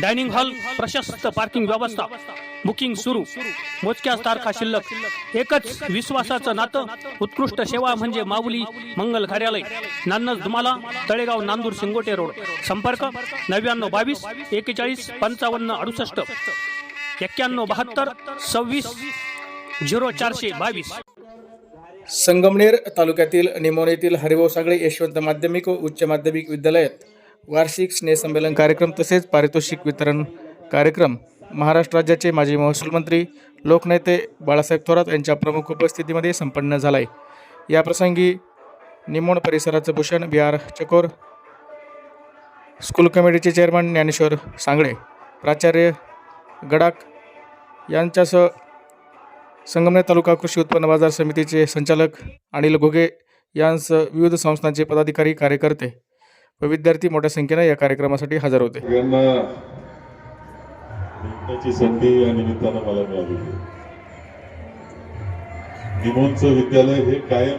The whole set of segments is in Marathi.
डायनिंग हॉल प्रशस्त पार्किंग व्यवस्था. बुकिंग सुरू. मोजक्याच तारखा शिल्लक. एकच विश्वासाचं नातं. उत्कृष्ट सेवा म्हणजे माऊली मंगल कार्यालय. नान्नज धुमाला तळेगाव नांदूर सिंगोटे रोड. संपर्क नव्याण्णव बावीस एकेचाळीस पंचावन्न अडुसष्ट. एक्क्याण्णव बहात्तर सव्वीस झिरो चारशे बावीस. संगमनेर तालुक्यातील निमोण येथील हरिभाऊ सागळे यशवंत माध्यमिक व उच्च माध्यमिक विद्यालयात वार्षिक स्नेहसंमेलन कार्यक्रम तसेच पारितोषिक वितरण कार्यक्रम महाराष्ट्र राज्याचे माजी महसूल मंत्री लोकनेते बाळासाहेब थोरात यांच्या प्रमुख उपस्थितीमध्ये संपन्न झाला आहे याप्रसंगी निमोण परिसराचं भूषण बी आर चकोर स्कूल कमिटीचे चेअरमन ज्ञानेश्वर सांगळे प्राचार्य गडाक यांच्यासह संगमनेर तालुका कृषी उत्पन्न बाजार समितीचे संचालक अनिल घुगे यांसह विविध संस्थांचे पदाधिकारी कार्यकर्ते व विद्यार्थी मोठ्या संख्येनं या कार्यक्रमासाठी हजर होते. संधी या निमित्तानं मला मिळाली. निमोनचं विद्यालय हे कायम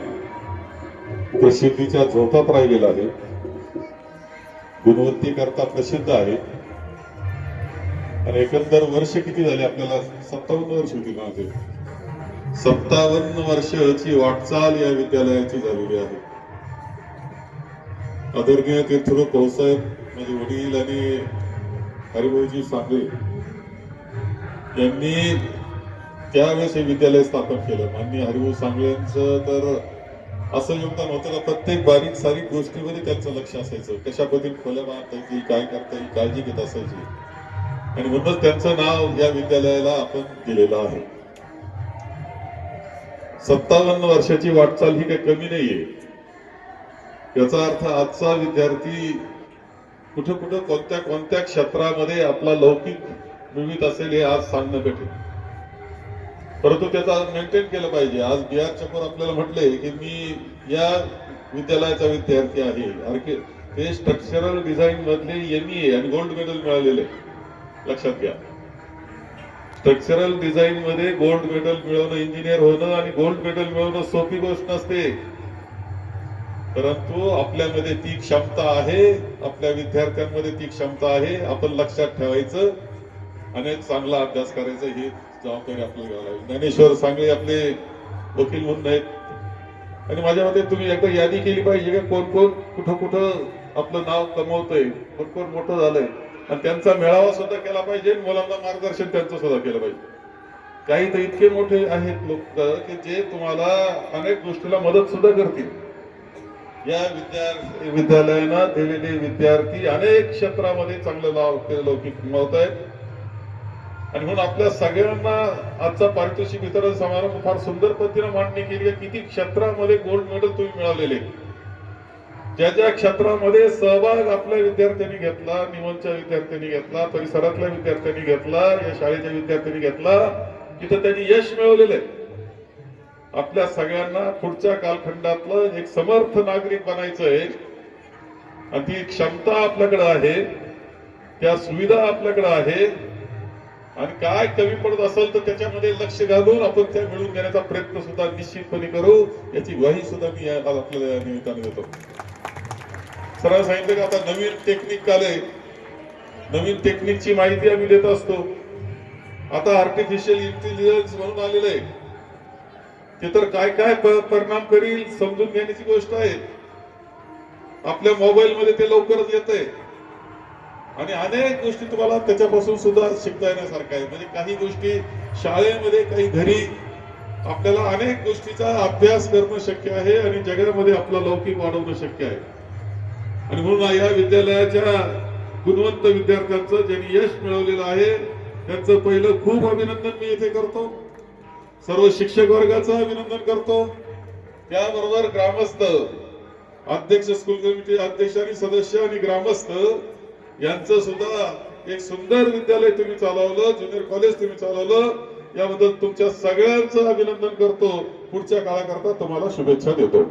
प्रसिद्धीच्या झोतात राहिलेलं आहे. गुणवत्तेकरता प्रसिद्ध आहे. आणि एकंदर वर्ष किती झाले आपल्याला? सत्तावन्न वर्ष होती ना ते? सत्तावन्न वर्षाची वाटचाल या विद्यालयाची झालेली आहे. आदरणीय तीर्थरूप भाऊसाहेब माझे वडील आणि हरिभाऊजी सांगळे यांनी त्यावेळेस हे विद्यालय स्थापन केलं. माननीय हरिभाऊ सांगळे यांचं तर असं योगदान होतं का? प्रत्येक बारीक सारीक गोष्टीमध्ये त्यांचं लक्ष असायचं. कशा पद्धतीने खोल्या बांधता येतील काय करता येईल काळजी घेत असायची. आणि म्हणूनच त्यांचं नाव या विद्यालयाला आपण दिलेलं आहे. सत्तावन्न वर्षाची वाटचाल ही काही कमी नाहीये. याचा अर्थ आजचा विद्यार्थी कुठं कुठं कोणत्या कोणत्या क्षेत्रामध्ये आपला लौकिक विविध असेल हे आज सांगणं कठीण. परंतु त्याचा मेंटेन केलं पाहिजे. आज बी आर चकोर आपल्याला म्हटले की मी या विद्यालयाचा विद्यार्थी आहे. आर्कि ते स्ट्रक्चरल डिझाईन मधले एम ए आणि गोल्ड मेडल मिळालेले. लक्षात घ्या. स्ट्रक्चरल डिझाईन मध्ये गोल्ड मेडल मिळवणं इंजिनियर होणं आणि गोल्ड मेडल मिळवणं सोपी गोष्ट नसते. परंतु आपल्यामध्ये ती क्षमता आहे आपल्या विद्यार्थ्यांमध्ये ती क्षमता आहे आपण लक्षात ठेवायचं आणि चांगला अभ्यास करायचा ही जबाबदारी आपल्याला घ्यावी लागेल. ज्ञानेश्वर सांगले आपले वकील म्हणून आहेत. आणि माझ्या मते तुम्ही एकदा यादी केली पाहिजे का कोण कोण कुठं कुठं आपलं नाव कमवतंय कोण कोण मोठं झालंय. आणि त्यांचा मेळावा सुद्धा केला पाहिजे मुलांना मार्गदर्शन त्यांचं सुद्धा केलं पाहिजे. काही तर इतके मोठे आहेत लोक की जे तुम्हाला अनेक गोष्टीला मदत सुद्धा करतील. या विद्या विद्यालयानं दिलेले विद्यार्थी अनेक क्षेत्रामध्ये चांगलं नाव लौकिक कमावत आहेत आणि म्हणून आपल्या सगळ्यांना आजचा पारितोषिक वितरण समारंभ फार सुंदर पद्धतीने मांडणी केली आहे. किती क्षेत्रामध्ये गोल्ड मेडल तुम्ही मिळवलेले ज्या ज्या क्षेत्रामध्ये सहभाग आपल्या विद्यार्थ्यांनी घेतला निमनच्या विद्यार्थ्यांनी घेतला परिसरातल्या विद्यार्थ्यांनी घेतला या शाळेच्या विद्यार्थ्यांनी घेतला तिथं त्यांनी यश मिळवलेलं आहे. आपल्या सगळ्यांना पुढच्या कालखंडातलं एक समर्थ नागरिक बनायचं आहे. आणि ती क्षमता आपल्याकडे आहे. त्या सुविधा आपल्याकडे आहे. आणि काय कमी पडत असेल तर त्याच्यामध्ये लक्ष घालून आपण त्या मिळवून घेण्याचा प्रयत्न सुद्धा निश्चितपणे करू. याची ग्वाही सुद्धा मी आज आपल्याला निमित्ताने देतो. सरळ सांगितलं की आता नवीन टेक्निक आलंय नवीन टेक्निकची माहिती आम्ही देत असतो. आता आर्टिफिशियल इंटेलिजन्स म्हणून आलेलं आहे. ते तर काय काय परिणाम करील समजून घेण्याची गोष्ट आहे. आपल्या मोबाईल मध्ये ते लवकरच येत आहे आणि अनेक गोष्टी तुम्हाला त्याच्यापासून सुद्धा शिकता येण्यासारख्या आहे. म्हणजे काही गोष्टी शाळेमध्ये काही घरी आपल्याला अनेक गोष्टीचा अभ्यास करणं शक्य आहे आणि जगामध्ये आपला लौकिक वाढवणं शक्य आहे. आणि म्हणून या विद्यालयाच्या गुणवंत विद्यार्थ्यांचं ज्यांनी यश मिळवलेलं आहे त्यांचं पहिलं खूप अभिनंदन मी इथे करतो. सर्व शिक्षक वर्गाचं अभिनंदन करतो. त्याबरोबर ग्रामस्थ अध्यक्ष स्कूल कमिटी अध्यक्ष आणि सदस्य आणि ग्रामस्थ यांचं सुद्धा एक सुंदर विद्यालय तुम्ही चालवलं ज्युनियर कॉलेज तुम्ही चालवलं. याबद्दल तुमच्या सगळ्यांचं अभिनंदन करतो. पुढच्या काळाकरता तुम्हाला शुभेच्छा देतो.